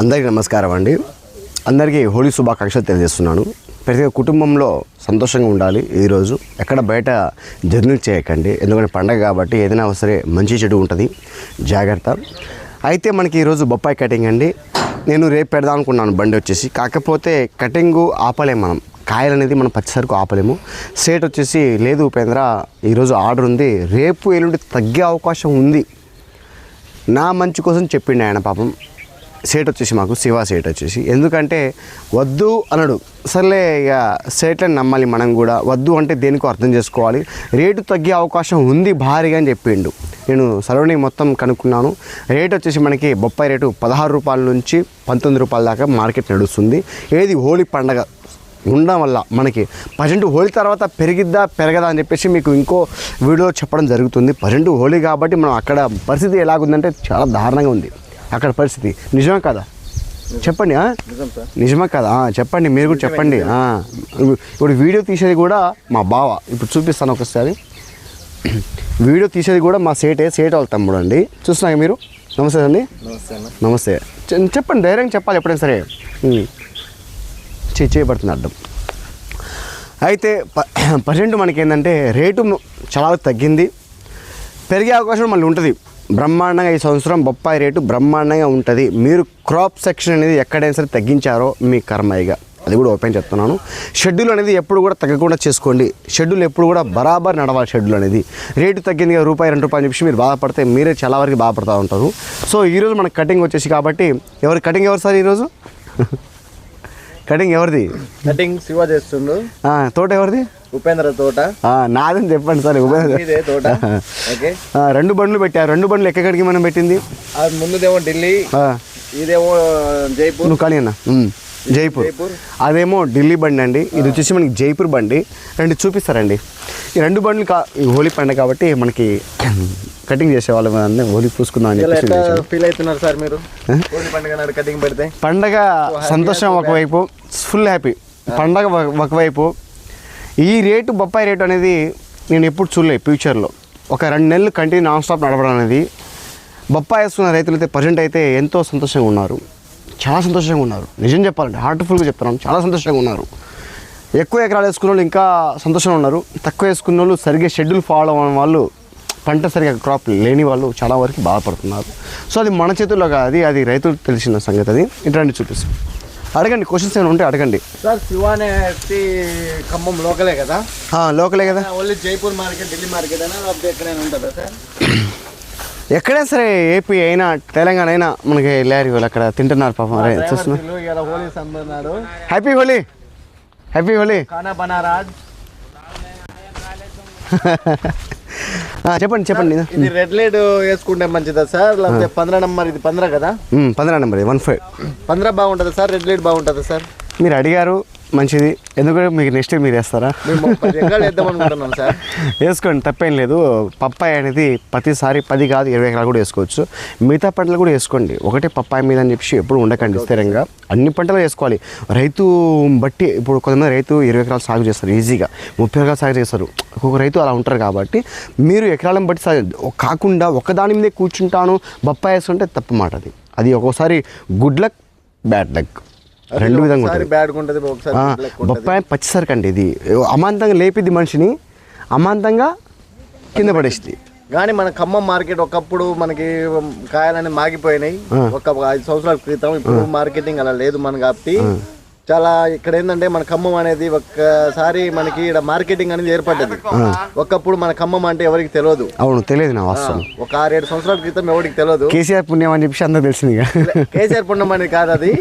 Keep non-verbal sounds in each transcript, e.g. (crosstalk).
అందరికీ నమస్కారం అండి. అందరికీ హోలీ శుభాకాంక్షలు తెలియజేస్తున్నాను. ప్రతి ఒక్క కుటుంబంలో సంతోషంగా ఉండాలి ఈరోజు. ఎక్కడ బయట జర్నీ చేయకండి. ఎందుకంటే పండగ కాబట్టి ఏదైనా సరే మంచి చెడు ఉంటుంది. జాగ్రత్త. అయితే మనకి ఈరోజు బొప్పాయి కటింగ్ అండి. నేను రేపు పెడదాం అనుకున్నాను బండి వచ్చేసి. కాకపోతే కటింగు ఆపలేము మనం. కాయలు అనేది మనం పచ్చిసరుకు ఆపలేము. సేట్ వచ్చేసి లేదు ఉపేంద్ర ఈరోజు ఆర్డర్ ఉంది. రేపు ఎల్లుండి తగ్గే అవకాశం ఉంది. నా మంచి కోసం చెప్పిండు ఆయన పాపం. సేట్ వచ్చేసి మాకు శివ సేట్ వచ్చేసి ఎందుకంటే వద్దు అనడు. సర్లే ఇక సేట్లను నమ్మాలి మనం కూడా. వద్దు అంటే దేనికో అర్థం చేసుకోవాలి. రేటు తగ్గే అవకాశం ఉంది భారీగా అని చెప్పిండు. నేను సరౌండింగ్ మొత్తం కనుక్కున్నాను. రేట్ వచ్చేసి మనకి బొప్పాయి రేటు పదహారు రూపాయల నుంచి పంతొమ్మిది రూపాయల దాకా మార్కెట్ నడుస్తుంది. ఏది హోలీ పండగ ఉండడం వల్ల మనకి ప్రజెంట్ హోలీ తర్వాత పెరిగిద్దా పెరగదా అని చెప్పేసి మీకు ఇంకో వీడియో చెప్పడం జరుగుతుంది. ప్రజెంట్ హోలీ కాబట్టి మనం అక్కడ పరిస్థితి ఎలాగుందంటే చాలా దారుణంగా ఉంది. అక్కడ పరిస్థితి. నిజమే కదా? చెప్పండి? నిజమే కదా? చెప్పండి మీరు కూడా చెప్పండి. ఇప్పుడు వీడియో తీసేది కూడా మా బావ. ఇప్పుడు చూపిస్తాను ఒకసారి. వీడియో తీసేది కూడా మా సేటే సేట్ వాళ్ళ తమ్ముడు అండి. చూస్తున్నాగా మీరు? నమస్తే అండి. నమస్తే చెప్పండి ధైర్యంగా చెప్పాలి ఎప్పుడైనా సరే. చేయబడుతుంది అడ్డం అయితే ప- (clears throat) ప్రజెంట్ మనకి ఏంటంటే రేటు చాలా తగ్గింది. పెరిగే అవకాశం మళ్ళీ ఉంటుంది. బ్రహ్మాండంగా ఈ సంవత్సరం బొప్పాయి రేటు బ్రహ్మాండంగా ఉంటుంది. మీరు క్రాప్ సెక్షన్ అనేది ఎక్కడైనా సరే తగ్గించారో మీ కర్మయ్యగా అది కూడా ఓపెన్ చెప్తున్నాను. షెడ్యూల్ అనేది ఎప్పుడు కూడా తగ్గకుండా చేసుకోండి. షెడ్యూల్ ఎప్పుడు కూడా బరాబర్ నడవాలి షెడ్యూల్ అనేది. రేటు తగ్గింది రూపాయి రెండు రూపాయలు చెప్పి మీరు బాధపడితే మీరే చాలా వరకు బాధపడుతూ ఉంటారు. సో ఈరోజు మనకి కటింగ్ వచ్చేసి కాబట్టి ఎవరు కటింగ్ ఎవరు సార్ ఈరోజు కటింగ్ ఎవరిది? కటింగ్ శివ చేస్తుండు. తోట ఎవరిది? ఉపేంద్ర తోట. ఆ, నాదని చెప్పండి సార్ ఇదే తోట. (laughs) ఓకే. రెండు బండ్లు పెట్టారు రెండు బండ్లు ఎక్కడికి మనం పెట్టింది? ముందుదేమో ఢిల్లీ ఇదేమో జైపూర్. నువ్వు కానీ అన్న? జైపూర్. అదేమో ఢిల్లీ బండి అండి. ఇది వచ్చేసి మనకి జైపూర్ బండి. రెండు చూపిస్తారండి. ఈ రెండు బండ్లు కా హోలీ పండుగ కాబట్టి మనకి కటింగ్ చేసేవాళ్ళం అన్నీ హోలీ పూసుకుందాం అని చెప్పేసి. ఫీల్ అవుతున్నారు సార్ మీరు? పండుగ కటింగ్ పెడితే? పండగ సంతోషం ఒకవైపు ఫుల్ హ్యాపీ పండగ ఒక- ఒకవైపు. ఈ రేటు బొప్పాయి రేటు అనేది నేను ఎప్పుడు చూడలేదు ఫ్యూచర్లో ఒక రెండు నెలలు కంటిన్యూ నాన్ స్టాప్ నడపడం అనేది బొప్పాయి వేసుకున్న రైతులు అయితే ప్రజెంట్ అయితే ఎంతో సంతోషంగా ఉన్నారు. చాలా సంతోషంగా ఉన్నారు. నిజం చెప్పాలంటే హార్ట్ఫుల్గా చెప్తున్నాను. చాలా సంతోషంగా ఉన్నారు. ఎక్కువ ఎకరాలు వేసుకున్న వాళ్ళు ఇంకా సంతోషంగా ఉన్నారు. తక్కువ వేసుకున్న వాళ్ళు సరిగ్గా షెడ్యూల్ ఫాలో అవ్వడం వాళ్ళు పంట సరిగ్గా క్రాప్ లేని వాళ్ళు చాలా వరకు బాధపడుతున్నారు. సో అది మన చేతుల్లో కాదు అది అది రైతులకు తెలిసిన సంగతి అది. ఇట్లాంటి చూపిస్తాం. అడగండి క్వశ్చన్స్ ఏమైనా ఉంటే అడగండి. సార్ శివ అనేది ఖమ్మం లోకలే కదా? లోకలే కదా? Only Jaipur market Delhi market అయినా ఎక్కడైనా ఉంటుందా సార్? ఎక్కడైనా సరే ఏపీ అయినా తెలంగాణ అయినా మనకి లేరు వాళ్ళు అక్కడ తింటున్నారు పాపం. అరే చూస్తున్నా. డ్రైవర్ ఇలా హోలీ సంబన్నాడు హ్యాపీ హోలీ హ్యాపీ హోలీ చెప్పండి చెప్పండి. ఇది రెడ్ లైట్ వేసుకుంటే మంచిదా సార్? లేకపోతే పంద్రా నంబర్ ఇది పంద్రా కదా? పంద్రా నెంబర్ వన్ ఫైవ్. పంద్రా బాగుంటుందా సార్? రెడ్ లైట్ బాగుంటుందా సార్? మీరు అడిగారు మంచిది. ఎందుకంటే మీకు నెక్స్ట్ మీరు వేస్తారా? సార్. వేసుకోండి తప్పేం లేదు. పప్పాయి అనేది ప్రతిసారి పది కాదు ఇరవై ఎకరాలు కూడా వేసుకోవచ్చు. మిగతా పంటలు కూడా వేసుకోండి. ఒకటే పప్పాయి మీద అని చెప్పి ఎప్పుడు ఉండకండి స్థిరంగా. అన్ని పంటలు వేసుకోవాలి. రైతు బట్టి ఇప్పుడు కొంతమంది రైతు ఇరవై ఎకరాలు సాగు చేస్తారు ఈజీగా. ముప్పై ఎకరాలు సాగు చేస్తారు. ఒక్కొక్క రైతు అలా ఉంటారు కాబట్టి మీరు ఎకరాలను బట్టి సాగు కాకుండా ఒకదాని మీదే కూర్చుంటాను బొప్పాయి వేసుకుంటే తప్పు మాట అది. అది ఒక్కోసారి గుడ్ లక్ బ్యాడ్ లక్ రెండు విధంగా ఉంటుంది. బొప్పాయి పచ్చిసరికి అండి ఇది. అమాంతంగా లేపిద్ది మనిషిని అమాంతంగా కింద పడేస్తుంది కానీ మన ఖమ్మం మార్కెట్ ఒకప్పుడు మనకి కాయలన్నీ మాగిపోయినాయి. ఒక ఐదు సంవత్సరాల క్రితం ఇప్పుడు మార్కెటింగ్ అలా లేదు మన కాబట్టి చాలా ఇక్కడ ఏంటంటే మన ఖమ్మం అనేది ఒక్కసారి మనకి ఇక్కడ మార్కెటింగ్ అనేది ఏర్పడ్డది. ఒకప్పుడు మన ఖమ్మం అంటే ఎవరికి తెలియదు. అవును తెలియదు నా వాస్తవం ఒక ఆరేడు సంవత్సరాల క్రితం ఎవరికి తెలియదు. కేసీఆర్ పుణ్యం అని చెప్పి అందరూ తెలిసింది. కేసీఆర్ పుణ్యం అనేది కాదు అది.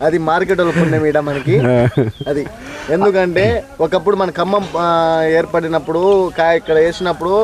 అది మార్కెట్ వాళ్ళ పుణ్యం ఈడ మనకి. (laughs) అది. ఎందుకంటే ఒకప్పుడు మన ఖమ్మం ఏర్పడినప్పుడు కాయ ఇక్కడ వేసినప్పుడు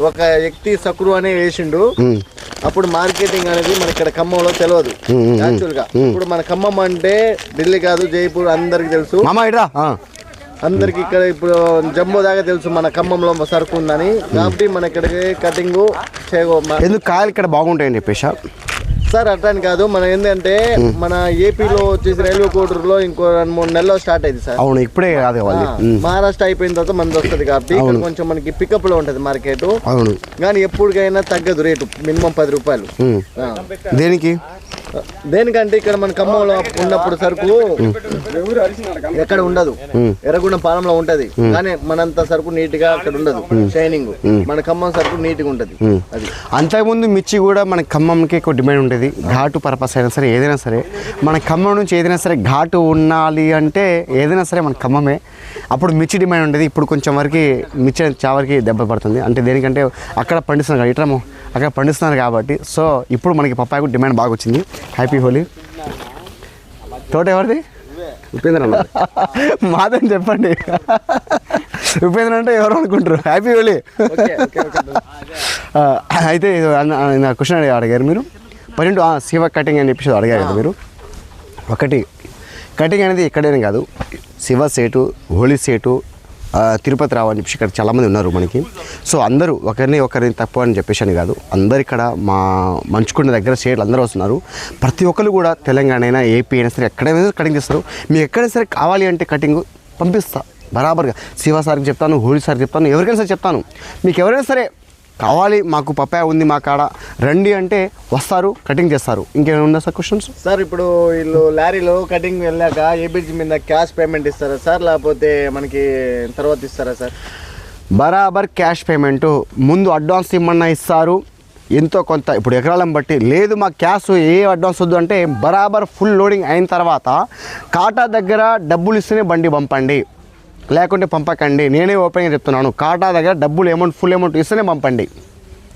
ఒక వ్యక్తి సక్రు అనే వేసిండు. అప్పుడు మార్కెటింగ్ అనేది మన ఇక్కడ ఖమ్మంలో తెలియదు యాక్చువల్గా ఇప్పుడు మన ఖమ్మం అంటే ఢిల్లీ కాదు జైపూర్ అందరికి తెలుసు. అందరికి ఇక్కడ ఇప్పుడు జమ్మూ దాకా తెలుసు మన ఖమ్మంలో సరుకు ఉందని. కాబట్టి మన ఇక్కడికి కటింగ్ చేయగో ఎందుకు కాయలు ఇక్కడ బాగుంటాయని చెప్పేసా సార్ అట్లని కాదు. మనం ఏంటంటే మన ఏపీలో వచ్చేసి రైల్వే కోటూరులో ఇంకో రెండు మూడు నెలల్లో స్టార్ట్ అయింది సార్. అవును ఇప్పుడే కాదు మహారాష్ట్ర అయిపోయిన తర్వాత మనది వస్తుంది కాబట్టి ఇక్కడ కొంచెం మనకి పికప్లో ఉంటది మార్కెట్ అవును. కానీ ఎప్పటికైనా తగ్గదు రేటు మినిమం పది రూపాయలు. దేనికి? దేనికంటే ఇక్కడ మన ఖమ్మంలో ఉన్నప్పుడు సరుకు ఎక్కడ ఉండదు. ఎర్రగొండ పాలెంలో ఉంటది. కానీ మనంత సరుకు నీట్గా అక్కడ ఉండదు. షైనింగ్. మన ఖమ్మం సరుకు నీట్గా ఉంటది అది. అంతకుముందు మిర్చి కూడా మన ఖమ్మంకి ఎక్కువ డిమాండ్ ఉండేది. ఘాటు పర్పస్ అయినా సరే ఏదైనా సరే. మన ఖమ్మం నుంచి ఏదైనా సరే ఘాటు ఉండాలి అంటే ఏదైనా సరే మన ఖమ్మమే. అప్పుడు మిర్చి డిమాండ్ ఉండేది. ఇప్పుడు కొంచెం వరకు మిర్చి చావరికి దెబ్బ పడుతుంది. అంటే దేనికంటే అక్కడ పండిస్తున్నారు ఇట్రము. అక్కడ పండిస్తున్నారు కాబట్టి. సో ఇప్పుడు మనకి పప్పాయకు డిమాండ్ బాగా వచ్చింది. హ్యాపీ హోలీ తోట ఎవరిది? ఉపేంద్ర అన్న (laughs) మాదని చెప్పండి. ఉపేంద్ర అంటే ఎవరు అనుకుంటారు? హ్యాపీ హోలీ అయితే నా క్వశ్చన్ అడిగి అడిగారు మీరు. పన్నెండు ఆ, శివ కటింగ్ అని చెప్పేసి అడిగారు కదా మీరు. ఒకటి కటింగ్ అనేది ఎక్కడైనా కాదు. శివ సేటు హోలీ సేటు తిరుపతి రావని చెప్పి ఇక్కడ చాలామంది ఉన్నారు మనకి. సో అందరూ ఒకరిని ఒకరిని తప్పు అని చెప్పేసి అని కాదు. అందరు ఇక్కడ మా మంచుకున్న దగ్గర స్టేట్లు అందరూ వస్తున్నారు. ప్రతి ఒక్కరు కూడా తెలంగాణ అయినా ఏపీ అయినా సరే ఎక్కడైనా కటింగ్ చేస్తారు. మీకు ఎక్కడైనా సరే కావాలి అంటే కటింగ్ పంపిస్తా. బరాబర్గా. శివ సార్కి చెప్తాను హోలీ సార్కి చెప్తాను ఎవరికైనా సరే చెప్తాను. మీకు ఎవరైనా సరే కావాలి మాకు పప్పాయ ఉంది మా కాడ. రండి అంటే వస్తారు కటింగ్ చేస్తారు. ఇంకేమైనా ఉందా సార్ క్వశ్చన్స్ సార్ ఇప్పుడు వీళ్ళు లారీలో కటింగ్ వెళ్ళాక ఏ బ్రిడ్జ్ మీద క్యాష్ పేమెంట్ ఇస్తారా సార్? లేకపోతే మనకి తర్వాత ఇస్తారా సార్? బరాబర్ క్యాష్ పేమెంట్ ముందు అడ్వాన్స్ ఇమ్మన్నా ఇస్తారు. ఎంతో కొంత ఇప్పుడు ఎకరాలను బట్టి లేదు మా క్యాష్ ఏ అడ్వాన్స్ వద్దు అంటే బరాబర్ ఫుల్ లోడింగ్ అయిన తర్వాత కాటా దగ్గర డబ్బులు ఇస్తేనే బండి పంపండి. లేకుంటే పంపకండి. నేనే ఓపెన్గా చెప్తున్నాను. కాటా దగ్గర డబ్బులు అమౌంట్ ఫుల్ అమౌంట్ ఇస్తేనే పంపండి.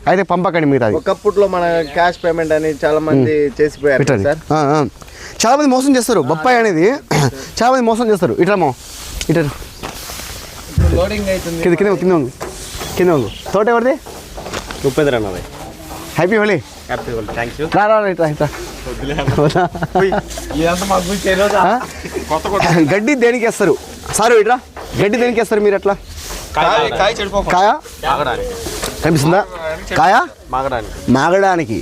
అయితే పంపకండి మిగతాది ఒకప్పట్లో మన క్యాష్ పేమెంట్ అని చాలా మంది చేసిపోయారు పెట్టండి. సార్. ఆ, ఆ. చాలా మంది మోసం చేస్తారు. బొప్పాయి అనేది. చాలా మంది మోసం చేస్తారు. ఇట్రామో ఇటు లోడింగ్ అవుతుంది కింద కింద కింద వంగు. కింద వంగు. తోట ఎవరిది? ఉపేంద్ర అన్నది happy Holi happy thank you రా రా ఇట్రా ఇట్రా? గడ్డి దేనికి వేస్తారు? సారు ఇట్రా గడ్డి దేనికి వేస్తారు మీరు ఎట్లా కాయ చెడిపోకుండా కాయ మాగడానికి. కనిపిస్తుందా? కాయ? మాగడానికి. మాగడానికి.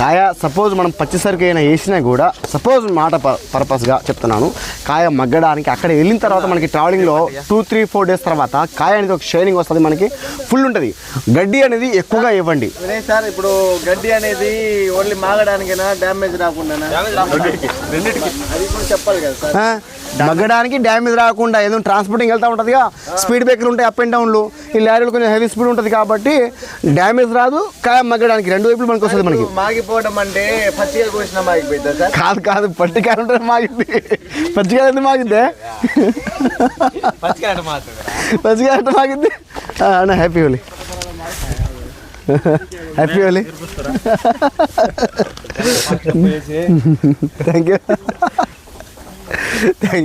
కాయ సపోజ్ మనం పచ్చిసరికి అయినా వేసినా కూడా సపోజ్ మాట పర్పస్గా చెప్తున్నాను కాయ మగ్గడానికి అక్కడ వెళ్ళిన తర్వాత మనకి ట్రావెలింగ్లో టూ త్రీ ఫోర్ డేస్ తర్వాత కాయ అనేది ఒక షైనింగ్ వస్తుంది మనకి ఫుల్ ఉంటుంది. గడ్డి అనేది ఎక్కువగా ఇవ్వండి. సార్ ఇప్పుడు గడ్డి అనేది ఓన్లీ మాగడానికైనా డ్యామేజ్ రాకుండా మగ్గడానికి డ్యామేజ్ రాకుండా ఏదో ట్రాన్స్పోర్టింగ్ వెళ్తూ ఉంటుందిగా స్పీడ్ బ్రేకర్ ఉంటాయి అప్ అండ్ డౌన్లు. ఈ లారీలు కొంచెం హెవీ స్పీడ్ ఉంటుంది కాబట్టి డ్యామేజ్ రాదు కాయ మగ్గడానికి రెండు వైపులు మనకి వస్తుంది మనకి. మాగిపోవడం అంటే పచ్చిగా కోసిన మాగిపోయిందా కాదు కాదు పట్టికాయ ఉంటుంది మాగింది. పచ్చికాయ ఎంత మాగిందే. పచ్చికాయ ఎంత మాగింది happy Holi. Happy Holi thank you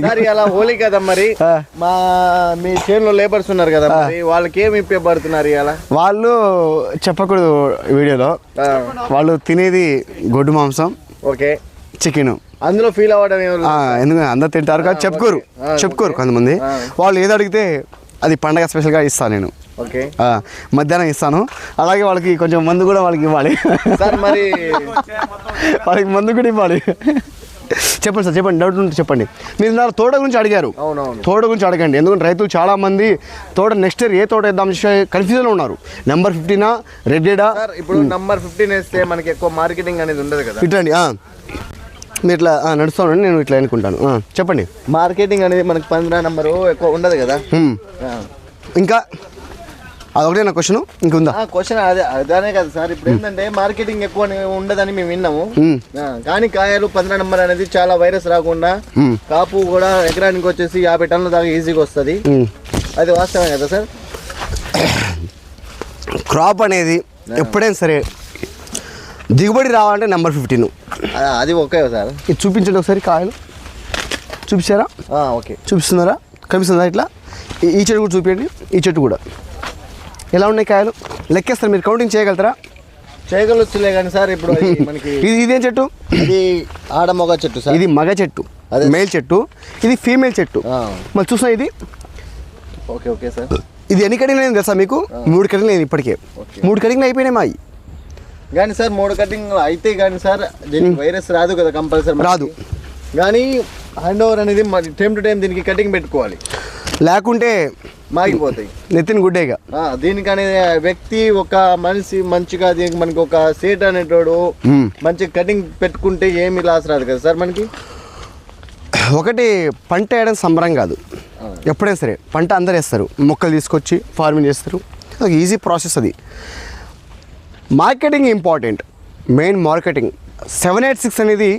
sir ఇలా హోలీ కదా మరి. మా మీ చేనులో లేబర్స్ ఉన్నారు కదా మరి వాళ్ళకి ఏమి ఇప్పబడుతున్నారు ఇలా వాళ్ళు చెప్పకూడదు వీడియోలో. వాళ్ళు తినేది గొడ్డు మాంసం ఓకే. చికెన్. అందులో ఫీల్ అవ్వడం. ఎందుకంటే అందరు తింటారు కానీ చెప్పుకోరు. చెప్పుకోరు కొంతమంది. వాళ్ళు ఏది అడిగితే అది పండగ స్పెషల్గా ఇస్తాను నేను. ఓకే. మధ్యాహ్నం ఇస్తాను. అలాగే వాళ్ళకి కొంచెం మందు కూడా వాళ్ళకి ఇవ్వాలి. సార్ మరి వాళ్ళకి మందు కూడా ఇవ్వాలి. చెప్పండి సార్ చెప్పండి. డౌట్ ఉంటే చెప్పండి. మీరు నా తోట గురించి అడిగారు. తోట గురించి అడగండి. ఎందుకంటే రైతులు చాలా మంది తోట నెక్స్ట్ ఇయర్ ఏ తోట వేద్దాం కన్ఫ్యూజన్లో ఉన్నారు. నెంబర్ ఫిఫ్టీనా రెడ్డేడా సార్ ఇప్పుడు నంబర్ ఫిఫ్టీన్ వేస్తే మనకి ఎక్కువ మార్కెటింగ్ అనేది ఉండదు కదా. ఇట్లండి. మీరు ఇట్లా ఆ, నడుస్తానండి నేను ఇట్లా అనుకుంటాను. చెప్పండి. మార్కెటింగ్ అనేది మనకి పంద్రా నంబరు ఎక్కువ ఉండదు కదా. ఇంకా అదొకటే నా క్వశ్చన్. ఇంకుందా? క్వశ్చన్ అదే అదే కదా సార్. ఇప్పుడు ఏంటంటే మార్కెటింగ్ ఎక్కువ ఉండదని మేము విన్నాము. కానీ కాయలు పంద్రా నంబర్ అనేది చాలా వైరస్ రాకుండా. కాపు కూడా ఎకరానికి వచ్చేసి యాభై టన్నుల దాకా ఈజీగా వస్తుంది. అది వాస్తవం కదా సార్? క్రాప్ అనేది ఎప్పుడైనా సరే దిగుబడి రావాలంటే నెంబర్ ఫిఫ్టీన్ అది ఓకే సార్. ఇది చూపించండి ఒకసారి కాయలు. చూపించారా? ఓకే. చూపిస్తున్నారా? కనిపిస్తుందా ఇట్లా? ఈ- చెట్టు కూడా చూపించండి. ఈ చెట్టు కూడా. ఎలా ఉన్నాయి కాయలు? లెక్కేస్తారు మీరు. కౌంటింగ్ చేయగలుగుతారా? చేయగలొచ్చులే కానీ సార్ ఇప్పుడు (laughs) మనకి ఇది ఇదేం చెట్టు? ఇది ఆడ మొగ చెట్టు సార్. ఇది మగ చెట్టు. అదే. మేల్ చెట్టు. ఇది ఫీమేల్ చెట్టు. మరి చూసా ఇది? Okay okay sir. ఇది ఎన్ని లేదు తెలుసా మీకు? మూడు లేదు ఇప్పటికే. మూడు కటింగ్ అయిపోయినాయి మాయి. కానీ సార్ మూడు కటింగ్ అయితే కానీ సార్ దీనికి వైరస్ రాదు కదా కంపల్సరీ రాదు. కానీ హ్యాండ్ ఓవర్ అనేది టైం టు టైం దీనికి కటింగ్ పెట్టుకోవాలి. లేకుంటే మాగిపోతాయి. నితిన్ గుడ్డేగా ఆ, దీనికనే వ్యక్తి ఒక మనిషి మంచిగా దీనికి మనకి ఒక సేట్ అనేటోడు మ్మ్. మంచి కటింగ్ పెట్టుకుంటే ఏమి లాస్ రాదు కదా సార్ మనకి? ఒకటి పంట వేయడం సంబరం కాదు. ఎప్పుడైనా సరే పంట అందరు వేస్తారు. మొక్కలు తీసుకొచ్చి ఫార్మింగ్ చేస్తారు. ఈజీ ప్రాసెస్ అది. Marketing important. Main marketing. Seven eight six అనేది